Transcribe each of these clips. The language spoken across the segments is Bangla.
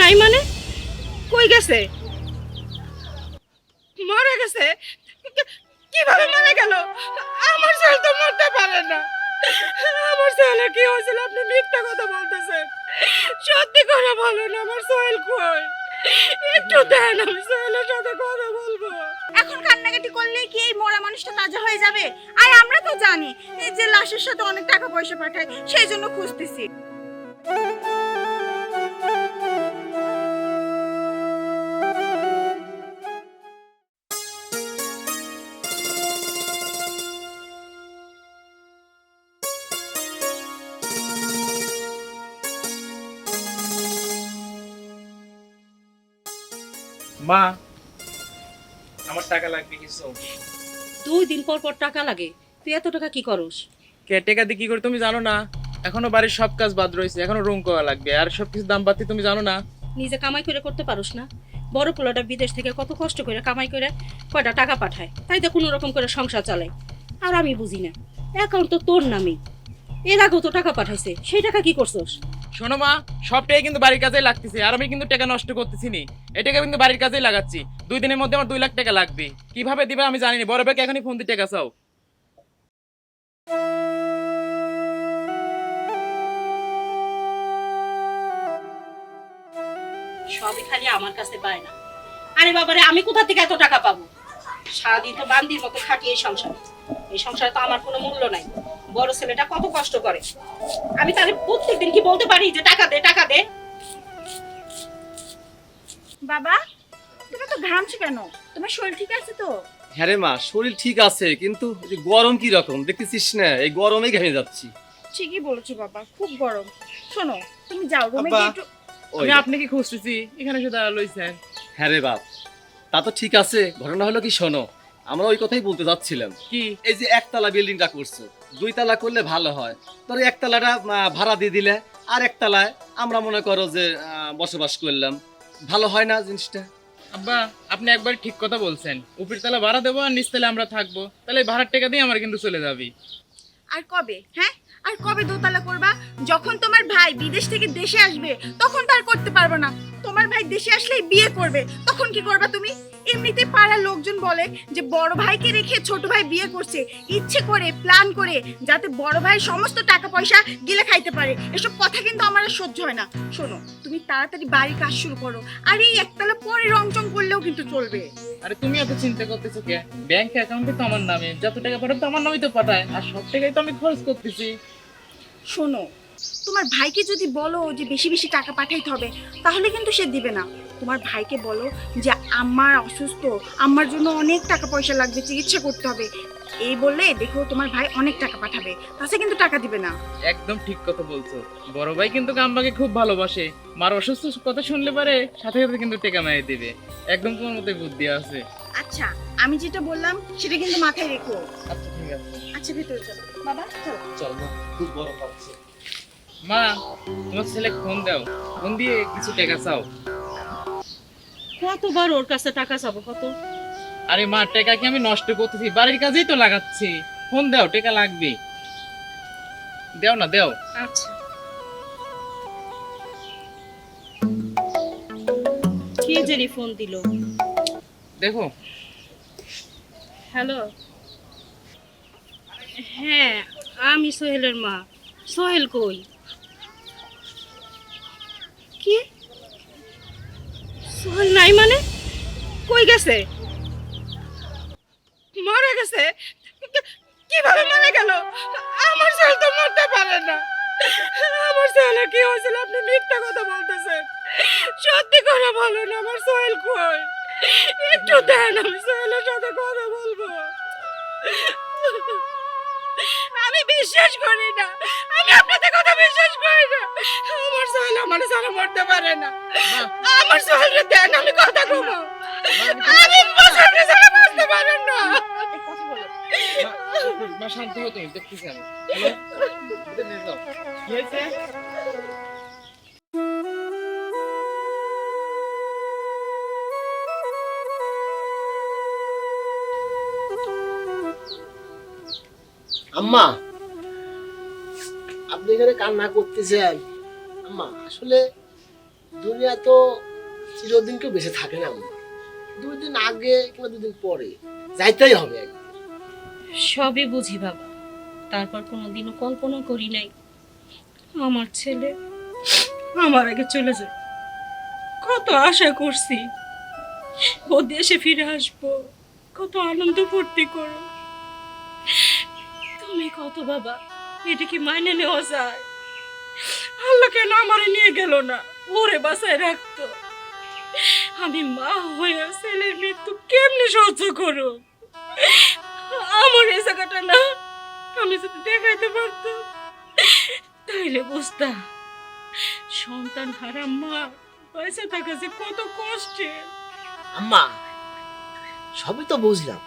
নাই মানে? কই গেছে? মারা গেছে? কীভাবে মারা গেল? আমার সোহেল তো মরতে পারে না। আমার সোহেলের কি হয়েছিল? আপনি মিথ্যা কথা বলতেছেন। সত্যি করে বলেন আমার সোহেল কই? একটু দেন, আমি সোহেলের সাথে কথা বলব। এখন কান্নাকাটি করলে কি এই মরা মানুষটা তাজা হয়ে যাবে? আর আমরা তো জানি, এই যে লাশের সাথে অনেক টাকা পয়সা পাঠায়, সেই জন্য খুঁজতেছি। মা আমার টাকা লাগবে কিছু দুই দিন পর পর টাকা লাগে তুই এত টাকা কি করস? কে টাকা দিয়ে কি করে তুমি জানো না? এখনও বাড়ির সব কাজ বাদ রয়েছে এখনও রুম করা লাগবে আর সব কিছু দাম বাড়তি তুমি জানো না? নিজে কামাই করে করতে পারোস না। বড় পোলাটা বিদেশ থেকে কত কষ্ট করে কামাই করে কয়টা টাকা পাঠায় তাই তো কোনো রকম করে সংসার চালায়। আর আমি বুঝি না অ্যাকাউন্ট তো তোর নামেই এর আগেও তো টাকা পাঠাইছে সেই টাকা কি করছস? শোনো মা সব কিন্তু বাড়ির কাজেই লাগতেছে, আর আমি কিন্তু টাকা নষ্ট করতেছি নি এই কিন্তু বাড়ির কাজেই লাগাচ্ছি। দুই দিনের মধ্যে আমার দুই লাখ টাকা লাগবে। কীভাবে দিবে আমি জানি না বড় ভাইকে এখনই ফোন দিয়ে টাকা চাও। সবই খালি আমার কাছে পায় না। আরে বাবারে, আমি কোথা থেকে এত টাকা পাবো? সারাদিন তো বান্দির মতো খাটি এই সংসার। এই সংসারে তো আমার কোনো মূল্য নাই। বড় ছেলেটা কত কষ্ট করে। আমি তাহলে প্রত্যেকদিন কি বলতে পারি যে টাকা দে টাকা দে? বাবা তুমি তো ঘামছো কেন? তোমার শরীর ঠিক আছে তো? হ্যাঁ রে মা শরীর ঠিক আছে কিন্তু এই গরম কি রকম? দেখতেছিস না এই গরমে ঘেমে যাচ্ছি। ঠিকই বলেছ বাবা খুব গরম। শোনো তুমি যাও রুমে গিয়ে একটু ওই আমি আপনাকে খুঁজতেছি এখানে শুধু লইছেন হ্যাঁ রে বাপ তা তো ঠিক আছে ঘটনা হলো কি শোনো আমরা ওই কথাই বলতে যাচ্ছিলাম। কি? এই যে একতলা বিল্ডিংটা করছ দুই তালা করলে ভালো হয়। ধরো একতলাটা ভাড়া দিয়ে দিলে আর একতলায় আমরা মনে করো যে বসবাস করলাম। ভালো হয় না জিনিসটা? আব্বা আপনি একবার ঠিক কথা বলছেন। উপর তলা ভাড়া দেবো আর নিচতলা আমরা থাকব। তাহলে ভাড়ার টাকা দিয়ে আমার কিন্তু চলে যাবি। আর কবে? হ্যাঁ? আর কবে দোতলা করবা? যখন তোমার ভাই বিদেশ থেকে দেশে আসবে তখন তার করতে পারবে না। তোমার ভাই দেশে আসলেই বিয়ে করবে। তখন কি করবা তুমি? এমনিতে পাড়ার লোকজন বলে যে বড় ভাইকে রেখে ছোট ভাই বিয়ে করছে। ইচ্ছে করে প্ল্যান করে যাতে বড় ভাই সমস্ত টাকা পয়সা গিলে খাইতে পারে। এসব কথা কিন্তু আমার আর সহ্য হয় না। শোনো তুমি তাড়াতাড়ি বাড়ির কাজ শুরু করো। আর এই একতলা পরে রং চং করলেও কিন্তু চলবে। আরে তুমি এত চিন্তা করতেছো কে? ব্যাংক অ্যাকাউন্টে তো আমার নামে যত টাকা পাঠায় তো আমার নামেই তো পাঠায়। আর সব টাকাই তো আমি খরচ করতেছি। শোনো তোমার ভাইকে যদি বলো যে বেশি বেশি টাকা পাঠাইতে হবে তাহলে কিন্তু সে দিবে না। তোমার ভাইকে বলো যে আমার অসুস্থ আমার জন্য অনেক টাকা পয়সা লাগবে চিকিৎসা করতে হবে। এই বললে দেখো তোমার ভাই অনেক টাকা পাঠাবে তাছে কিন্তু টাকা দিবে না। একদম ঠিক কথা বলছো। বড় ভাই কিন্তু আম্মাকে খুব ভালোবাসে। মার অসুস্থ কথা শুনলে পারে সাথে সাথে কিন্তু টেকা মেয়ে দিবে। একদম তোমার মধ্যে বুদ্ধি আছে। আচ্ছা আমি যেটা বললাম সেটা কিন্তু মাথায় রেখো। আচ্ছা ঠিক আছে। আচ্ছা ভেতরে চলো। বাবা চলো। চল না খুব গরম পাচ্ছে মা তোমার ছেলে ফোন দাও। ফোন দিয়ে কিছু টাকা চাও। কতবার ওর কাছে টাকা চাবো কত? আরে মা টাকা কি আমি নষ্ট করতেছি? বাড়ির কাজেই তো লাগাচ্ছি। ফোন দাও টাকা লাগবে। দাও না দাও। আচ্ছা। কে জানি ফোন দিল? দেখো। হ্যালো? হ্যাঁ আমি সোহেলের মা। সোহেল কই কি সোহেল নাই মানে? কই গেছে? মারা গেছে? কীভাবে মারা গেল? আমার সোহেল তো মরতে পারে না। আমার সোহেলের কি হয়েছিল? আপনি মিথ্যা কথা বলতেছেন। সত্যি করে বলুন আমার সোহেল কই? একটু দেন, আমি সোহেলের সাথে কথা বলব। আমি বিশ্বাস করি না। আমি আপনাদের কথা বিশ্বাস করি না। আমার সোহেল আমার সারা মরতে পারে না। আমার সোহেলকে দেন আমি কথা কব আমি বছরকে সারা বাঁচতে পারেন না। মা শান্ত হও তুমি দেখতেছি আমি। কি হয়েছে? আম্মা, আপনি এখানে কান্না করতেছেন। আম্মা, আসলে দুনিয়া তো চিরদিন কেউ বেঁচে থাকে না, আম্মা। দুই দিন আগে কিংবা দুদিন পরে যাইতেই হবে। সবই বুঝি বাবা। তারপর কোনোদিনও কল্পনা করি নাই। আমার ছেলে আমার আগে চলে যায়। কত আশা করছি। ও দেশে ফিরে আসব। কত আনন্দ ফুর্তি করো তুমি কত বাবা, এটা কি মাইনে নেওয়া যায়? আল্লাহ কেন নিয়ে গেল না? ওরে বাসায় রাখতো। আমি মা হয়ে ছেলের মৃত্যু কেমনে সহ্য করো আমার এই জায়গাটা না, আমি যদি দেখাইতে পারতাম, তাইলে বুঝতাম, সন্তান হারা মা পয়সা থাকা যে কত কষ্টে আম্মা, সবই তো বুঝলাম।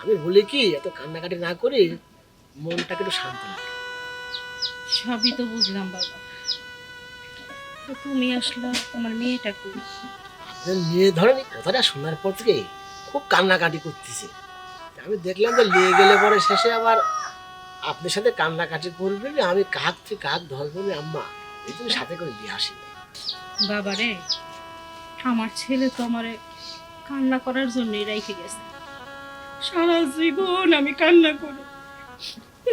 আমি বলি কি এত কান্নাকাটি না করে মনটাকে একটু শান্ত লাগে সবই তো বুঝলাম বাবা। তো তুমি আসলা তোমার মেয়েটা কই? মেয়ে ধরেন কথাটা শোনার পর থেকে খুব কান্নাকাটি করতেছে। আমি দেখলাম যে নিয়ে গেলে পরে শেষে আবার আপনার সাথে কান্নাকাটি করবেন আমি কাক থেকে কাক ধরবো না আম্মা। এই জন্য সাথে করে দিয়ে আসি। বাবা রে আমার ছেলে তো আমারে কান্না করার জন্যই রেখে গেছে। সারা জীবন আমি কান্না করি।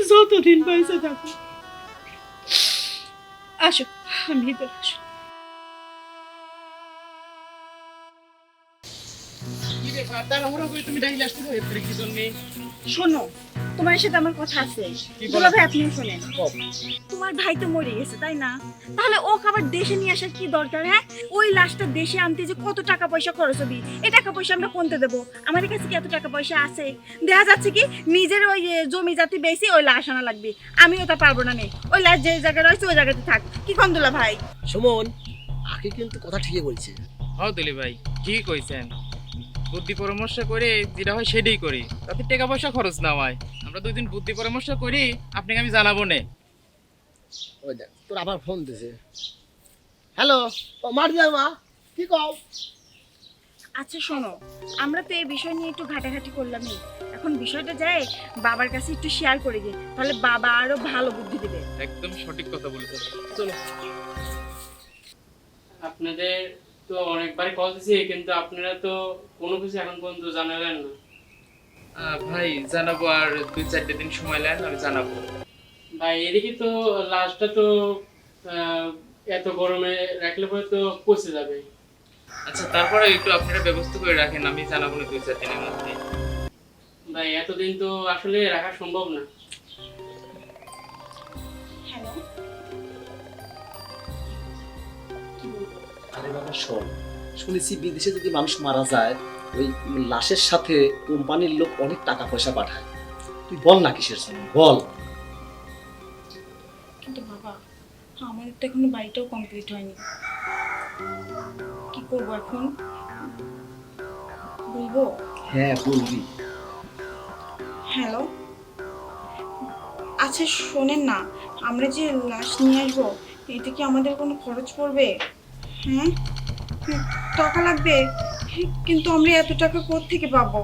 যতদিন পয়সা থাকো। আসো আমি ভিতরে আসো। শোনো তোমার সাথে আমার কথা আছে। কি দুলা বলো? ভাই আপনি শোনেন তোমার ভাই তো মরে গেছে তাই না? তাহলে ও আবার দেশে নিয়ে আসার কি দরকার হ্যাঁ? ওই লাশটা দেশে আনতে যে কত টাকা পয়সা খরচ হবে এই টাকা পয়সা আমরা কোনতে দেবো? আমাদের কাছে কি এত টাকা পয়সা আছে? দেখা যাচ্ছে কি নিজের ওই জমি জাতি বেশি ওই লাশ আনা লাগবে। আমি ওটা পারব না নে। ওই লাশ যে জায়গায় রয়েছে ওই জায়গাতে থাক। কি কন্দুলা ভাই? সুমন আগে কিন্তু কথা ঠিকই বলছে। হ্যাঁ দিলি ভাই কি কইছেন। বুদ্ধি পরামর্শ করে যেটা হয় সেটাই করি। তাতে টাকা পয়সা খরচ না হয়। আমরা দুই দিন বুদ্ধি পরামর্শ করি আপনাকে আমি জানাব নে। ওই দেখ তোর আবার ফোন দিছে। হ্যালো ও মার মা কি কও? আচ্ছা শোনো আমরা তো এই বিষয় নিয়ে একটু ঘাটাঘাটি করলামই। এখন বিষয়টা যায় বাবার কাছে একটু শেয়ার করে দিই তাহলে বাবা আরও ভালো বুদ্ধি দেবে। একদম সঠিক কথা বলেছেন। চলো। আপনাদের তো অনেকবারই কল দিছি কিন্তু আপনারা তো কোনো কিছু এখন পর্যন্ত জানালেন না। আহ, ভাই জানাব আর দুই চারটে দিন সময় নেন আমি জানাব। ভাই এদিকে তো লাশটা তো এত গরমে রাখলে পরে তো পচে যাবে। আচ্ছা তারপরে একটু আপনারা ব্যবস্থা করে রাখেন আমি জানাব না দুই চার দিনের মধ্যে। ভাই এতদিন তো আসলে রাখা সম্ভব না। হ্যালো। আরে বাবা শোন শুনেছি বিদেশে যদি মানুষ মারা যায় ওই লাশের সাথে কোম্পানির লোক অনেক টাকা পয়সা পাঠায়। তুই বল না কিসের জন্য বল। আমাদের তো এখনও বাড়িটাও কমপ্লিট হয়নি। কি করব এখন? বলব? হ্যাঁ বলবি। হ্যালো আচ্ছা শোনেন না আমরা যে লাশ নিয়ে আসব এতে কি আমাদের কোনো খরচ পড়বে? হ্যাঁ? টাকা লাগবে। কিন্তু আমরা এত টাকা থেকে পাবো?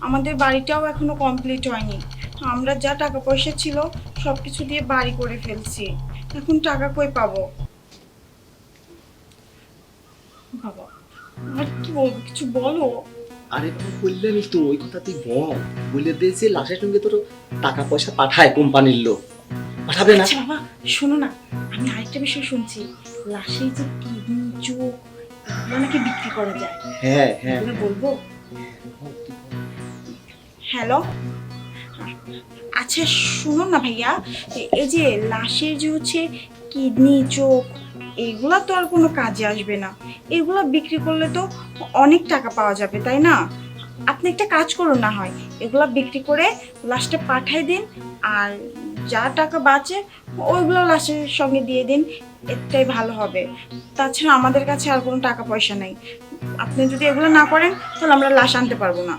আমাদের বাড়িটাও এখনও কমপ্লিট হয়নি। আমরা যা টাকা পয়সা ছিল সব কিছু দিয়ে বাড়ি করে ফেলছি। এখন টাকা কই পাবো? বাবা আর কি বলব কিছু বলো? আরে বললামই তো ওই কথা তুই বল। বলে দে যে লাশের সঙ্গে তোর টাকা পয়সা পাঠায় কোম্পানির লোক। পাঠাবে না। আচ্ছা বাবা শোনো না আমি আরেকটা বিষয় শুনছি। লাশের যে কিডনি চোখ নাকি বিক্রি করা যায়? হ্যাঁ হ্যাঁ। বলব? হ্যালো? আচ্ছা শুনুন না ভাইয়া। এই যে লাশের যে হচ্ছে কিডনি, চোখ, এগুলা তো আর কোনো কাজে আসবে না। এগুলো বিক্রি করলে তো অনেক টাকা পাওয়া যাবে, তাই না? আপনি একটা কাজ করুন না হয়, এগুলো বিক্রি করে লাশটা পাঠাই দিন, আর যা টাকা বাঁচে ওইগুলো লাশের সঙ্গে দিয়ে দিন, এটাই ভালো হবে। তাছাড়া আমাদের কাছে আর কোনো টাকা পয়সা নেই। আপনি যদি এগুলো না করেন, তাহলে আমরা লাশ আনতে পারব না।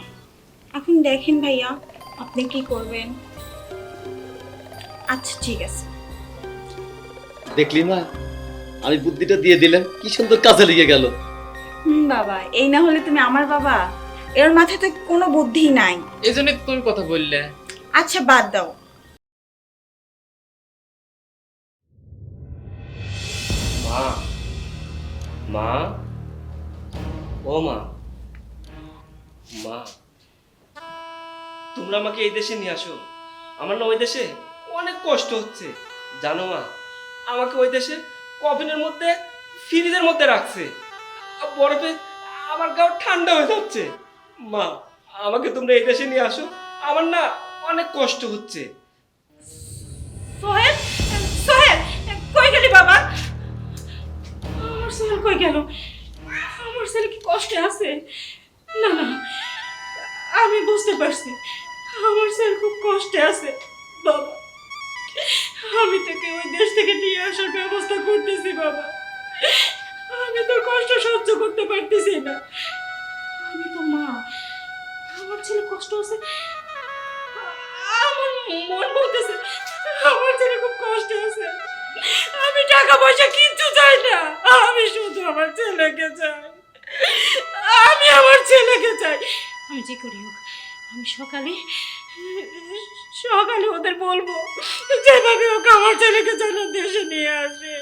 এখন দেখেন ভাইয়া, আপনি কি করবেন? আচ্ছা ঠিক আছে। দেখলি মা আমি বুদ্ধিটা দিয়ে দিলাম। কি সুন্দর কাজে লেগে গেল। হুম বাবা এই না হলে তুমি আমার বাবা? এর মাথায় তো কোনো বুদ্ধি নাই। এই জন্য তুমি কথা বললে। আচ্ছা বাদ দাও। মা মা ও মা মা। তোমরা আমাকে এই দেশে নিয়ে আসো। আমার না ওই দেশে? অনেক কষ্ট হচ্ছে। জানো মা, আমাকে ওই দেশে কফিনের মধ্যে, ফ্রিজের মধ্যে রাখছে। বরফে আমার গাও ঠান্ডা হয়ে যাচ্ছে। মা, আমাকে তোমরা এই দেশে নিয়ে আসো। আমার না অনেক কষ্ট হচ্ছে। সোহেল সোহেল, কই গেলি বাবা? আমার সোহেল কই গেল? আমার ছেলে কি কষ্টে আছে? না না, আমি বুঝতে পারছি। আমার ছেলে খুব কষ্টে আছে, বাবা। আমি তোকে ওই দেশ থেকে নিয়ে আসার ব্যবস্থা করতেছি, বাবা। আমি তোর কষ্ট সহ্য করতে পারতেছি না। আমি তো মা। আমার ছেলে কষ্ট আছে। আমার মন বলতেছে, আমার ছেলে খুব কষ্টে আছে। আমি টাকা পয়সা কিচ্ছু চাই না। আমি শুধু আমার ছেলেকে চাই। আমি আমার ছেলেকে চাই। আমি যে করি হোক, আমি সকালে সকালে ওদের বলব যেভাবে ওকে আমার ছেলেকে যেন দেশে নিয়ে আসে।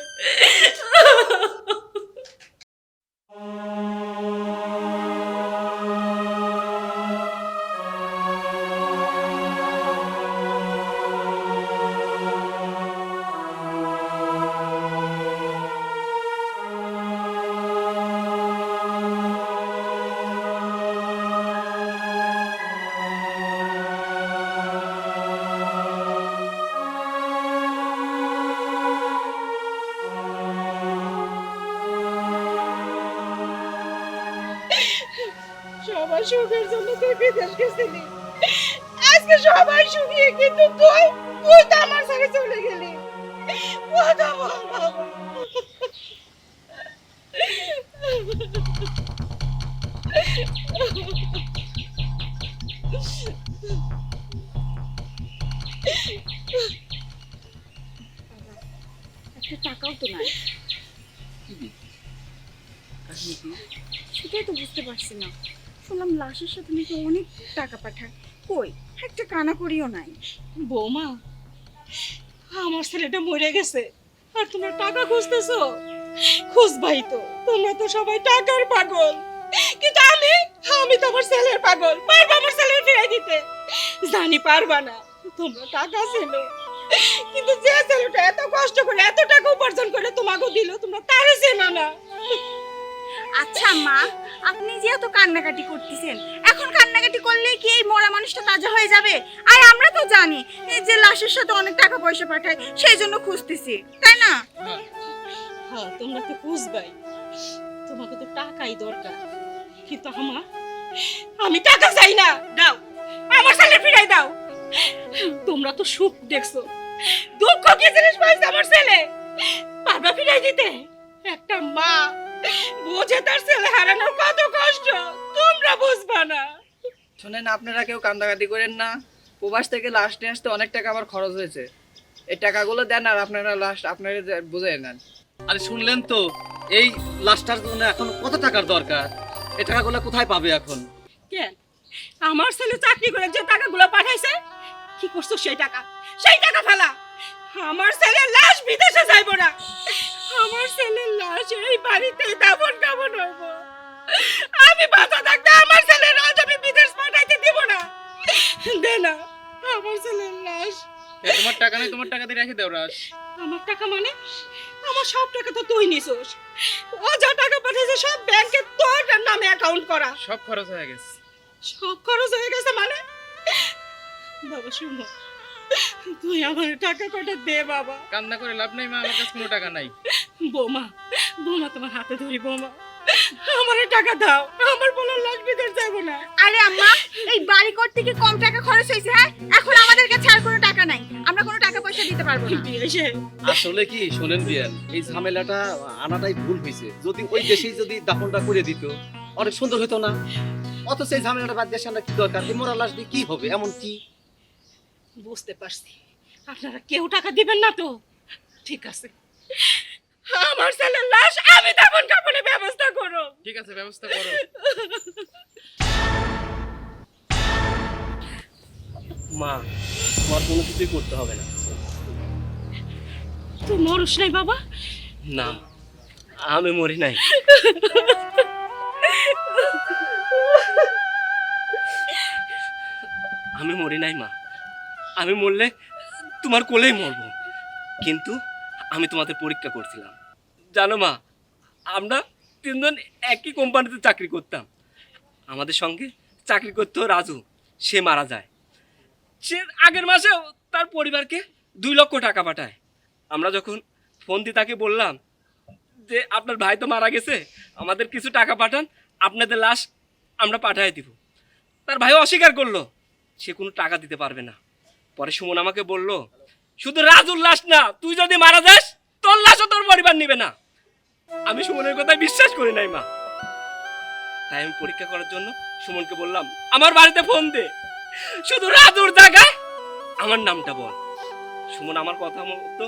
সুখের জন্য তুই বিদেশ গেছিলি। আজকে সবাই সুখী কিন্তু তুই তুই তো আমার সাথে চলে গেলি। কথা বল একটা টাকাও তো নাই। সেটাই তো বুঝতে পারছি না। শুনলাম লাশের সাথে নাকি অনেক টাকা পাঠায় কই? একটা কানা করিও নাই। বৌমা, আমার ছেলেটা মরে গেছে। আর তোমরা টাকা খুঁজতেছো? খুঁজ ভাই তো, তোমরা তো সবাই টাকার পাগল। কিন্তু আমি আমি তো আমার ছেলের পাগল, পারব আমার ছেলের ফিরাই দিতে। জানি পারবা না, তোমরা টাকা ছিল কিন্তু যে ছেলেটা এত কষ্ট করে, এত টাকা উপার্জন করে তোমাকে দিল, তোমরা তারে চেনো না। আচ্ছা মা, আপনি যে এত কান্নাকাটি করতেছেন, এখন কান্নাকাটি করলেই কি এই মরা মানুষটা তাজা হয়ে যাবে? আর আমরা তো জানি, এই যে লাশের সাথে অনেক টাকা পয়সা পাঠায়, সেই জন্য খুঁজতেছি, তাই না? হ্যাঁ তোমরা তো খুঁজবাই। তোমাকে তো টাকাই দরকার। কিন্তু আমার আমি টাকা চাই না। দাও, আমার ছেলে ফিরাই দাও। তোমরা তো সুখ দেখছ। দুঃখ কি জিনিস পাইছে আমার ছেলে? পারবা ফিরাই দিতে। একটা মা বোঝে তার ছেলে হারানোর কত কষ্ট? তোমরা বুঝবা না। শোনেন আপনারা কেউ কান্দাকাটি করেন না। প্রবাস থেকে লাস্ট নিয়ে আসতে অনেক টাকা আমার খরচ হয়েছে। এই টাকাগুলো দেন আর আপনারা লাস্ট আপনারা বুঝে নেন। আরে শুনলেন তো এই লাশটার জন্য এখন কত টাকার দরকার? এই টাকাগুলো কোথায় পাবে এখন? কেন? আমার ছেলে চাকরি করে যে টাকাগুলো পাঠাইছে কি করছ সেই টাকা? সেই টাকা ফেলা! আমার ছেলে লাশ বিদেশে যাইব না। আমার ছেলের লাশ এই বাড়িতে দাফন কামন হইব। আমি বাঁচা থাকতে আমার ছেলের লাশ আমি বিদেশ পাঠাইতে দিব না। দে না আমার ছেলের লাশ। তোমার টাকা নেই তোমার টাকা দিয়ে রেখে দাও রাস আমার টাকা মানে? আমার সব টাকা তো তুই নিছোস। ও যা টাকা পাঠিয়েছে সব ব্যাংকে তোর নামে অ্যাকাউন্ট করা। সব খরচ হয়ে গেছে। সব খরচ হয়ে গেছে মানে? বাবা শুনো। তুই আমার টাকা কটা দে বাবা। কান্না করে লাভ নাই মা আমার কাছে কোনো টাকা নাই। বৌমা বৌমা তোমার হাতে ধরি বৌমা। আমার টাকা দাও আমার বলার লাশ বিদেশ যাব না। আরে আম্মা এই বাড়ি করতে কি কম টাকা খরচ হয়েছে হ্যাঁ? এখন আমাদের কাছে আর কোনো টাকা নাই। আমরা কোনো টাকা পয়সা দিতে পারব না। আসলে কি শোনেন বিয়ান এই ঝামেলাটা আনাটাই ভুল হয়েছে। যদি ওই দেশেই যদি দাফনটা করে দিত অনেক সুন্দর হতো না। অথচ এই ঝামেলাটা বাদ দেশে আমরা কি দরকার? এই মোরা লাশ দিয়ে কি হবে? এমন কি? বুঝতে পারছি। আপনারা কেউ টাকা দিবেন না তো? ঠিক আছে। আমার ছেলের লাশ আমি তখন কাপড়ের ব্যবস্থা করো ঠিক আছে ব্যবস্থা করো। মা তোমার কোনো কিছুই করতে হবে না। তুই মরুস নাই বাবা? না আমি মরি নাই। আমি মরি নাই মা। আমি মরলে তোমার কোলেই মরবো। কিন্তু আমি তোমাদের পরীক্ষা করছিলাম। জানো মা, আমরা তিনজন একই কোম্পানিতে চাকরি করতাম। আমাদের সঙ্গে চাকরি করতো রাজু, সে মারা যায়। সে আগের মাসেও তার পরিবারকে দুই লক্ষ টাকা পাঠায়। আমরা যখন ফোন দিয়ে তাকে বললাম যে, আপনার ভাই তো মারা গেছে, আমাদের কিছু টাকা পাঠান, আপনাদের লাশ আমরা পাঠিয়ে দিব। তার ভাই অস্বীকার করল। সে কোনো টাকা দিতে পারবে না। পরে সুমন আমাকে বলল, শুধু রাজুর লাশ না, তুই যদি মারা যাস, তোর লাশও তোর পরিবার নিবে না। আমি সুমনের কথায় বিশ্বাস করি নাই, মা। তাই আমি পরীক্ষা করার জন্য সুমনকে বললাম, আমার বাড়িতে ফোন দে। শুধু রাজুর জায়গায় আমার নামটা বল। সুমন আমার কথা মতো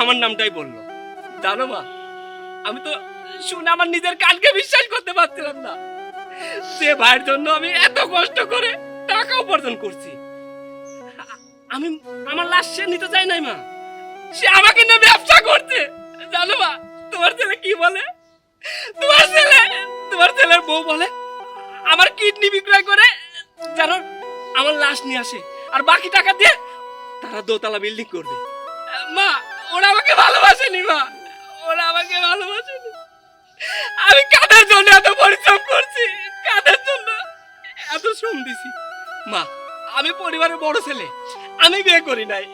আমার নামটাই বলল। জানো, মা, আমি তো শুনে আমার নিজের কানকে বিশ্বাস করতে পারছিলাম না। সে ভাইয়ের জন্য আমি এত কষ্ট করে টাকা উপার্জন করছি আমি আমার লাশ সে নিতে চাই নাই, মা। সে আমাকে নিয়ে ব্যবসা করছে। জানো মা, তোমার ছেলে কি বলে? তোমার ছেলে, তোমার ছেলের বউ বলে, আমার কিডনি বিক্রয় করে জানো আমার লাশ নিয়ে আসে, আর বাকি টাকা দিয়ে তারা দোতলা বিল্ডিং করবে। মা, ওরা আমাকে ভালোবাসেনি, মা। ওরা আমাকে ভালোবাসেনি। আমি কাদের জন্য এত পরিশ্রম করছি? কাদের জন্য এত শ্রম দিছি? মা, আমি পরিবারের বড় ছেলে। আমি বিয়ে করি নাই।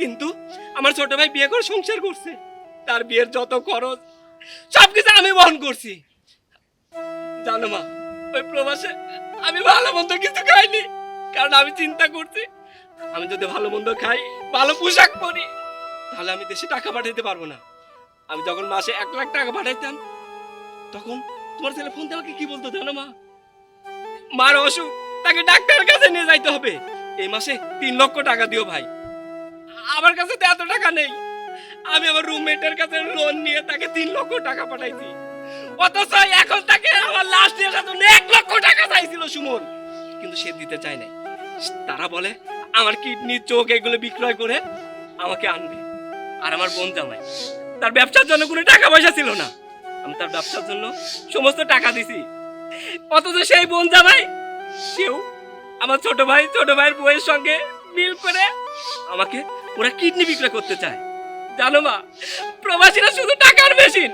কিন্তু আমার ছোট ভাই বিয়ে করে সংসার করছে। তার বিয়ের যত খরচ, সবকিছু আমি বহন করছি। জানো মা, ওই প্রবাসে আমি ভালো মন্দ কিছু খাইনি। কারণ আমি চিন্তা করছি, আমি যদি ভালো মন্দ খাই, ভালো পোশাক পরি, তাহলে আমি দেশে টাকা পাঠাইতে পারব না। আমি যখন মাসে এক লাখ টাকা পাঠাইতাম, তখন তোমার ছেলে ফোন দিয়ে কি বলতো জানো মা? মার অসুখ, তাকে ডাক্তারের কাছে নিয়ে যাইতে হবে। এই মাসে তিন লক্ষ টাকা দিও ভাই। আমার কাছে তো এত টাকা নেই। আমি আমার রুমমেটের কাছে লোন নিয়ে তাকে তিন লক্ষ টাকা পাঠাইছি। অথচ এখন তাকে আমার লাস্ট ইয়ারের জন্য এক লক্ষ টাকা চাইছিল সুমন। কিন্তু সে দিতে চায় নাই। তারা বলে, আমার কিডনি, চোখ এগুলো বিক্রয় করে আমাকে আনবে। আর আমার বোন জামাই। তার ব্যবসার জন্য কোনো টাকা পয়সা ছিল না। আমি তার ব্যবসার জন্য সমস্ত টাকা দিছি। অথচ সেই বোন জামাই, সেও আমার ছোট ভাই, ছোট ভাইয়ের বউয়ের সঙ্গে মিল করে আমাকে ওরা কিডনি বিক্রয় করতে চায়। জানো মা, প্রবাসীরা শুধু টাকার মেশিন।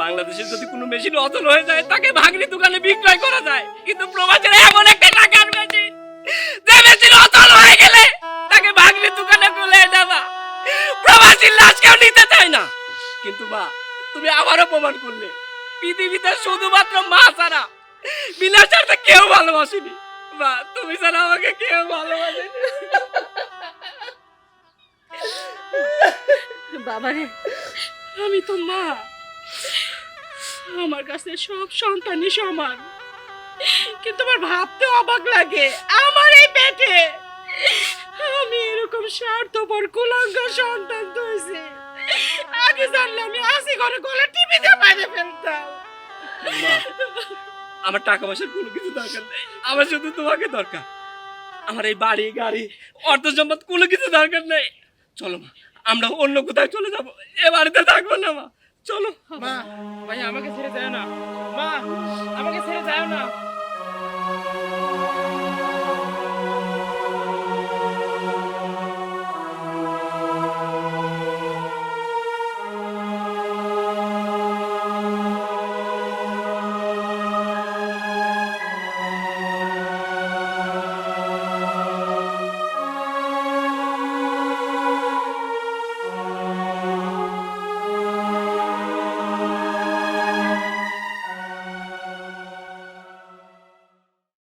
বাংলাদেশের যদি কোনো মেশিন অচল হয়ে যায়, তাকে ভাগনি দোকানে বিক্রয় করা যায়। কিন্তু প্রবাসীরা এমন একটা টাকার মেশিন, যে মেশিন অচল হয়ে গেলে তাকে ভাগনি দোকানে খুলে দেবা প্রবাসীর লাশ কেউ নিতে চায় না। কিন্তু মা, তুমি আবারও প্রমাণ করলে। পৃথিবীতে শুধুমাত্র মা ছাড়া, বিনা স্বার্থে কেউ ভালোবাসেনি। মা তুমি ছাড়া আমাকে কেউ ভালোবাসেনি বাবারে আমি তো মা। আমার কাছে সব সন্তানই সমান। কিন্তু আমার ভাবতে অবাক লাগে আমার এই পেটে। আমি এরকম স্বার্থপর কুলাঙ্গ সন্তান তৈছি আগে জানলে আমি আসি ঘরে গলা টিভিতে বাইরে ফেলতাম। আমার টাকা পয়সার কোনো কিছু দরকার নেই। আমার শুধু তোমাকে দরকার। আমার এই বাড়ি, গাড়ি অর্থ সম্পদ কোনো কিছু দরকার নেই। চলো মা, আমরা অন্য কোথায় চলে যাব। এ বাড়িতে থাকব না মা। চলো। মা, ভাই, আমাকে ছেড়ে যায় না। মা, আমাকে ছেড়ে যায় না।